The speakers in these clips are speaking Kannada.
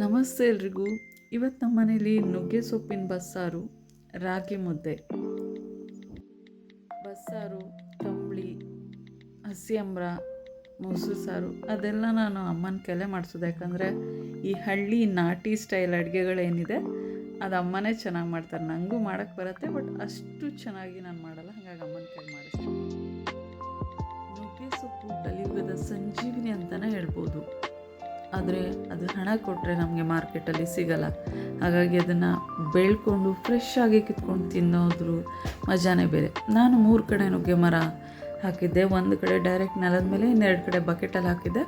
ನಮಸ್ತೆ ಎಲ್ರಿಗೂ. ಇವತ್ತು ನಮ್ಮ ಮನೇಲಿ ನುಗ್ಗೆ ಸೊಪ್ಪಿನ ಬಸ್ಸಾರು, ರಾಗಿ ಮುದ್ದೆ. ಬಸ್ಸಾರು ತಂಬಳಿ ಹಸಿ ಅಂಬ್ರ, ಮೊಸರು ಸಾರು, ಅದೆಲ್ಲ ನಾನು ಅಮ್ಮನ ಕೆಲೆ ಮಾಡಿಸೋದು. ಯಾಕಂದರೆ ಈ ಹಳ್ಳಿ ನಾಟಿ ಸ್ಟೈಲ್ ಅಡುಗೆಗಳೇನಿದೆ, ಅದು ಅಮ್ಮನೇ ಚೆನ್ನಾಗಿ ಮಾಡ್ತಾರೆ. ನನಗೂ ಮಾಡೋಕ್ಕೆ ಬರುತ್ತೆ, ಬಟ್ ಅಷ್ಟು ಚೆನ್ನಾಗಿ ನಾನು ಮಾಡಲ್ಲ, ಹಾಗಾಗಿ ಅಮ್ಮನ ಕೈ ಮಾಡಿಸ್ತೀನಿ. ನುಗ್ಗೆ ಸೊಪ್ಪು ಕಲಿಯುಗದ ಸಂಜೀವಿನಿ ಅಂತಲೇ ಹೇಳ್ಬೋದು. ಆದರೆ ಅದು ಹಣ ಕೊಟ್ಟರೆ ನಮಗೆ ಮಾರ್ಕೆಟಲ್ಲಿ ಸಿಗಲ್ಲ. ಹಾಗಾಗಿ ಅದನ್ನು ಬೆಳ್ಕೊಂಡು ಫ್ರೆಶ್ ಆಗಿ ಕಿತ್ಕೊಂಡು ತಿನ್ನೋದ್ರು ಮಜಾನೇ ಬೇರೆ. ನಾನು ಮೂರು ಕಡೆ ನುಗ್ಗೆ ಮರ ಹಾಕಿದ್ದೆ. ಒಂದು ಕಡೆ ಡೈರೆಕ್ಟ್ ನೆಲದ ಮೇಲೆ, ಇನ್ನೆರಡು ಕಡೆ ಬಕೆಟಲ್ಲಿ ಹಾಕಿದ್ದೆ.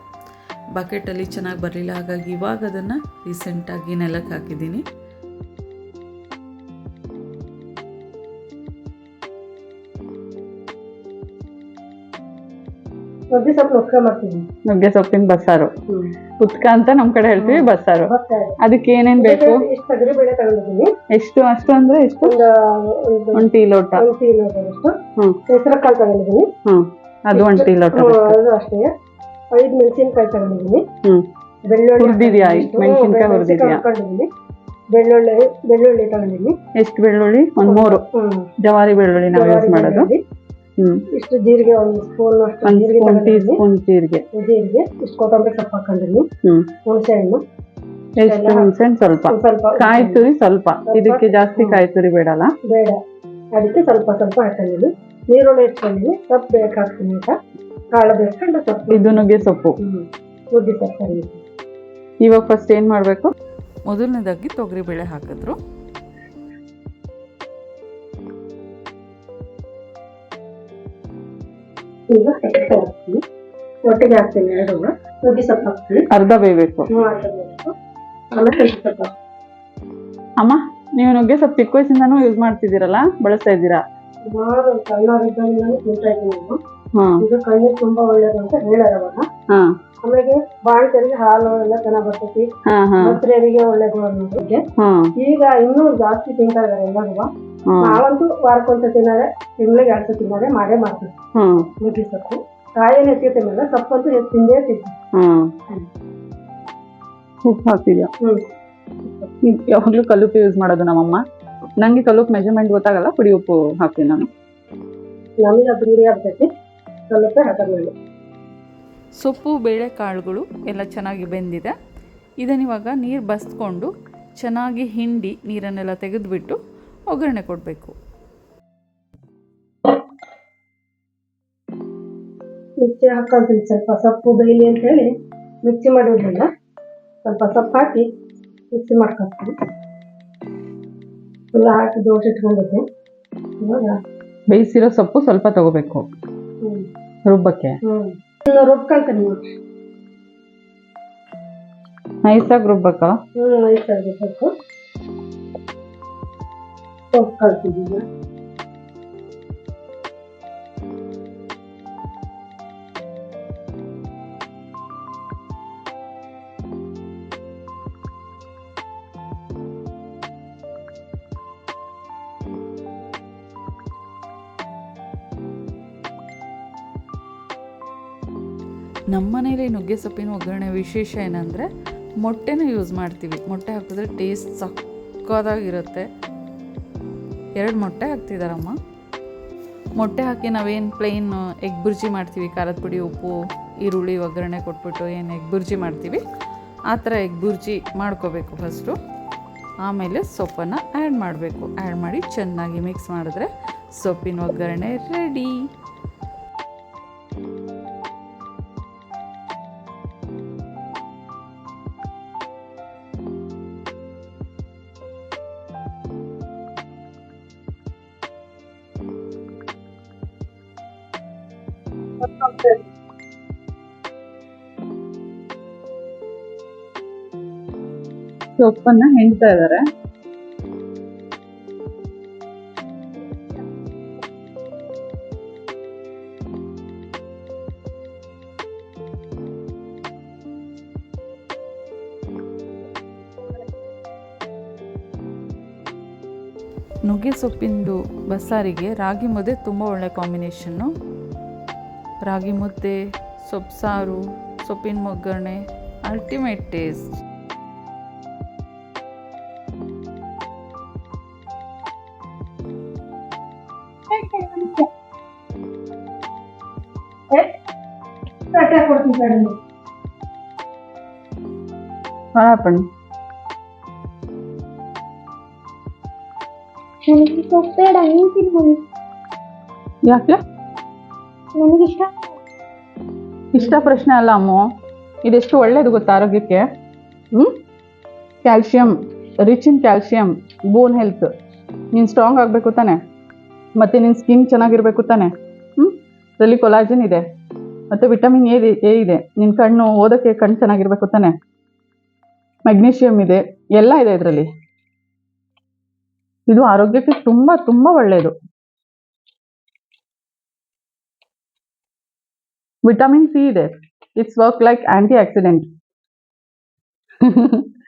ಬಕೆಟಲ್ಲಿ ಚೆನ್ನಾಗಿ ಬರಲಿಲ್ಲ. ಹಾಗಾಗಿ ಇವಾಗ ಅದನ್ನು ರೀಸೆಂಟಾಗಿ ನೆಲಕ್ಕೆ ಹಾಕಿದ್ದೀನಿ. ನುಗ್ಗೆ ಸೊಪ್ಪು ನುಕ್ಕ ಮಾಡ್ತೀವಿ ನುಗ್ಗೆ ಸೊಪ್ಪಿನ ಬಸ್ಸಾರು. ಪುತ್ಕ ಅಂತ ನಮ್ ಕಡೆ ಹೇಳ್ತೀವಿ ಬಸ್ಸಾರು. ಅದಕ್ಕೆ ಏನೇನ್ ಬೇಕು? ಇಷ್ಟು ತೊಗರಿ ಬೇಳೆ ತಗೊಂಡಿದ್ದೀನಿ? ಎಷ್ಟು ಅಷ್ಟು ಅಂದ್ರೆ ಎಷ್ಟು? ಒಂದು ಟೀ ಲೋಟ. ಒಂದು ಟೀ ಲೋಟದಷ್ಟು ಹ್ಮ್. ಹೆಸರು ಕಾಳು ತಗೊಂಡಿದ್ದೀನಿ ಅದು ಒಂದ್ ಟೀ ಲೋಟ ಅದು ಅಷ್ಟೇ. ಐದು ಮೆಣಸಿನ್ಕಾಯಿ ತಗೊಂಡಿದ್ದೀನಿ. ಹ್ಮ್. ಬೆಳ್ಳುಳ್ಳಿ ಹುರ್ದಿದ್ಯಾ? ಮೆಣಸಿನ್ಕಾಯಿ ಹುರ್ದಿದ್ಯಾ? ಬೆಳ್ಳುಳ್ಳಿ ಬೆಳ್ಳುಳ್ಳಿ ತಗೊಂಡಿದ್ದೀನಿ. ಎಷ್ಟು ಬೆಳ್ಳುಳ್ಳಿ? ಒಂದ್ ಮೂರು. ಜವಾರಿ ಬೆಳ್ಳುಳ್ಳಿ ನಾವು ಯೂಸ್ ಮಾಡೋದು. ಇಷ್ಟು ಜೀರಿಗೆ ಒಂದು ಸ್ಪೂನ್ ಅಷ್ಟು ಜೀರಿಗೆ ತಗೊಂಡಿದ್ದೀನಿ. ಜೀರಿಗೆ. ಜೀರಿಗೆ ಇಷ್ಟು ಕೊತ್ತಂಬರಿ ಸೊಪ್ಪು ಹಾಕೊಂಡಿದ್ದೀನಿ. ಹ್ಮ್. ಹುಣಸೆ ಹಣ್ಣು ಎಷ್ಟು ಹುಣಸೆ ಸ್ವಲ್ಪ. ಸ್ವಲ್ಪ ಕಾಯಿ ತುರಿ ಸ್ವಲ್ಪ. ಇದಕ್ಕೆ ಜಾಸ್ತಿ ಕಾಯಿ ತುರಿ ಬೇಡಲ್ಲ? ಬೇಡ. ಅದಕ್ಕೆ ಸ್ವಲ್ಪ ಸ್ವಲ್ಪ ಹಾಕೊಂಡಿದ್ದೀನಿ. ನೀರುಳ್ಳಿ ಇಟ್ಕೊಂಡಿದ್ದೀನಿ. ಸೊಪ್ಪು ಬೇಕು ಹಾಕ್ತೀನಿ ಅಂತ ಕಾಳು ಬೇಸ್ಕೊಂಡು ಸೊಪ್ಪು. ಇದು ನುಗ್ಗೆ ಸೊಪ್ಪು. ನುಗ್ಗೆ ಸೊಪ್ಪು ಇವಾಗ ಫಸ್ಟ್ ಏನು ಮಾಡಬೇಕು? ಮೊದಲನೇದಾಗಿ ತೊಗರಿಬೇಳೆ ಹಾಕಿದ್ರು. ಈಗ ಹಾಕ್ತೀನಿ ಒಟ್ಟಿಗೆ ಹಾಕ್ತೀನಿ ಎರಡು ನುಗ್ಗೆ ಸೊಪ್ಪು ಹಾಕ್ತೀನಿ ಅರ್ಧ ಬೇಯಬೇಕು. ಆಮೇಲೆ ನುಗ್ಗೆ ಸೊಪ್ಪು ಅಮ್ಮ ನೀವು ನುಗ್ಗೆ ಸೊಪ್ಪು ಚಿಕ್ಕ ವಯಸ್ಸಿಂದಾನು ಯೂಸ್ ಮಾಡ್ತಿದ್ದೀರಲ್ಲ? ಬಳಸ್ತಾ ಇದ್ದೀರಾ? ಸುಮಾರು ಒಂದು ಸಣ್ಣವರಿದ್ದಾಗಿಂದಲೂ ತಿಂತಾ ಇದ್ದೀನಿ ನಾನು ಹಾ. ಇದು ಕಣ್ಣಿಗೆ ತುಂಬಾ ಒಳ್ಳೇದು ಅಂತ ಹೇಳ್ಯಾರ ಅವಾಗ. ಹಾ. ಆಮೇಲೆ ಬಾಣಕರಿಗೆ ಹಾಲು ಎಲ್ಲ ಚೆನ್ನಾಗಿ ಬರ್ತೈತಿ. ಒಳ್ಳೇದು ಅನ್ನೋದಕ್ಕೆ ಈಗ ಇನ್ನೂ ಜಾಸ್ತಿ ತಿಂತಾ ಇದಾರೆ ಎಲ್ಲರೂ. ನಾವಂತೂ ವಾರಕ್ಕೊಂದ್ಸ ತಿನ್ನೋದೆ ತಿಂಗಳಿಗೆ ಎರಡು ಸತಿ ತಿನ್ನೋದೆ ಮಾಡೇ ಮಾಡ್ತೀವಿ. ಹಾ ನುಗ್ಗೆ ಸೊಪ್ಪು ಕಾಯಿನ ಹೆಚ್ಚಿಗೆ ತಿನ್ನಲ್ಲ ಸೊಪ್ಪಂತೂ ಎಷ್ಟು ತಿಂದೇ ತಿಂತೀವಿ. ಹಾ ಉಪ್ಪು ಹಾಕ್ತಿದ್ಯಾ ಹ್ಮ್. ಯಾವಾಗ್ಲೂ ಕಲುಪು ಯೂಸ್ ಮಾಡೋದು ನಮ್ಮಮ್ಮ. ನಂಗೆ ಕಲ್ಲುಪ್ಪು ಮೆಜರ್ಮೆಂಟ್ ಗೊತ್ತಾಗಲ್ಲ ಪುಡಿ ಉಪ್ಪು ಹಾಕ್ತೀನಿ ನಾನು. ನಮಗೆ ಅದು ರೂಢಿ ಆಗ್ತೈತಿ. ಸೊಪ್ಪು ಬೇಳೆ ಕಾಳುಗಳು ಎಲ್ಲ ಚೆನ್ನಾಗಿ ಬೆಂದಿದೆ. ಇದನ್ನಿವಾಗ ನೀರು ಬಸ್ಕೊಂಡು ಚೆನ್ನಾಗಿ ಹಿಂಡಿ ನೀರನ್ನೆಲ್ಲ ತೆಗೆದುಬಿಟ್ಟು ಒಗ್ಗರಣೆ ಕೊಡಬೇಕು. ಮಿಕ್ಸಿ ಹಾಕೋದ್ರಿ ಸ್ವಲ್ಪ ಸೊಪ್ಪು ಬೇಯಲಿ ಅಂತ ಹೇಳಿ ಮಿಕ್ಸಿ ಮಾಡೋದ್ರಿಂದ ಸ್ವಲ್ಪ ಸೊಪ್ಪು ಹಾಕಿ ಮಿಕ್ಸಿ ಮಾಡ್ಕೊತೀನಿ ಎಲ್ಲ ಹಾಕಿ ದೋಸೆ ಇಟ್ಕೊಂಡಿದ್ದೆ. ಇವಾಗ ಬೇಯಿಸಿರೋ ಸೊಪ್ಪು ಸ್ವಲ್ಪ ತಗೋಬೇಕು. ಹ್ಮ್. ರುಬ್ಬಕ್ಕೆ. ಹ್ಮ್. ಇನ್ನು ರುಬ್ಕೊಂತೀನಿ ನೋಡಿ ನೈಸಾಗಿ ರುಬ್ಬಕ್ಕ ಹ್ಞೂ ನೈಸಾಗಿ ಆಗಿ ಸೊಪ್ಪು ಸೊಪ್ಪು ಕಳ್ತಿದ್ದೀವಿ ನಮ್ಮ ಮನೇಲಿ ನುಗ್ಗೆ ಸೊಪ್ಪಿನ ಒಗ್ಗರಣೆ ವಿಶೇಷ ಏನಂದರೆ ಮೊಟ್ಟೆನ ಯೂಸ್ ಮಾಡ್ತೀವಿ. ಮೊಟ್ಟೆ ಹಾಕಿದ್ರೆ ಟೇಸ್ಟ್ ಸಕ್ಕದಾಗಿರುತ್ತೆ ಎರಡು ಮೊಟ್ಟೆ ಹಾಕ್ತಿದ್ದಾರಮ್ಮ ಮೊಟ್ಟೆ ಹಾಕಿ ನಾವೇನು ಪ್ಲೇನ್ ಎಗ್ ಬುರ್ಜಿ ಮಾಡ್ತೀವಿ, ಖಾರದ ಪುಡಿ, ಉಪ್ಪು, ಈರುಳ್ಳಿ, ಒಗ್ಗರಣೆ ಕೊಟ್ಬಿಟ್ಟು ಏನು ಎಗ್ ಬುರ್ಜಿ ಮಾಡ್ತೀವಿ. ಆ ಥರ ಎಗ್ ಬುರ್ಜಿ ಮಾಡ್ಕೋಬೇಕು ಫಸ್ಟು ಆಮೇಲೆ ಸೊಪ್ಪನ್ನು ಆ್ಯಡ್ ಮಾಡಬೇಕು. ಆ್ಯಡ್ ಮಾಡಿ ಚೆನ್ನಾಗಿ ಮಿಕ್ಸ್ ಮಾಡಿದ್ರೆ ಸೊಪ್ಪಿನ ಒಗ್ಗರಣೆ ರೆಡಿ ಸೊಪ್ಪನ್ನ ಹೆಣ್ತಾ ಇದಾರೆ. ನುಗ್ಗೆ ಸೊಪ್ಪಿಂದು ಬಸ್ಸಾರಿಗೆ ರಾಗಿ ಮುದ್ದೆ ತುಂಬ ಒಳ್ಳೆ ಕಾಂಬಿನೇಷನ್ನು ರಾಗಿ ಮುದ್ದೆ ಸೊಪ್ಪು ಸಾರು ಸೊಪ್ಪಿನ ಒಗ್ಗರಣೆ ಅಲ್ಟಿಮೇಟ್ ಟೇಸ್ಟ್ पण ನನಗೆ ಸೊಪ್ಪೆ ಡೈನಿಂಗ್ ತಿನ್ಬೋದು ಯಾಕೆ ನನಗಿಷ್ಟ ಇಷ್ಟ ಪ್ರಶ್ನೆ ಅಲ್ಲ ಅಮ್ಮು. ಇದೆಷ್ಟು ಒಳ್ಳೇದು ಗೊತ್ತಾ ಆರೋಗ್ಯಕ್ಕೆ? ಹ್ಞೂ calcium rich in calcium bone health ನೀನು ಸ್ಟ್ರಾಂಗ್ ಆಗಬೇಕು ತಾನೆ. ಮತ್ತು ನಿನ್ನ ಸ್ಕಿನ್ ಚೆನ್ನಾಗಿರ್ಬೇಕು ತಾನೆ. ಹ್ಞೂ ಅದರಲ್ಲಿ ಕೊಲಾಜಿನ್ ಇದೆ. ಮತ್ತು ವಿಟಮಿನ್ ಎ ಎ ಇದೆ. ನಿನ್ನ ಕಣ್ಣು ಓದೋಕ್ಕೆ ಕಣ್ಣು ಚೆನ್ನಾಗಿರ್ಬೇಕು ತಾನೆ. ಮೆಗ್ನೀಷಿಯಂ ಇದೆ. ಎಲ್ಲ ಇದೆ ಇದರಲ್ಲಿ. ಇದು ಆರೋಗ್ಯಕ್ಕೆ ತುಂಬ ತುಂಬ ಒಳ್ಳೆಯದು Vitamin C, there, it's work like antioxidant.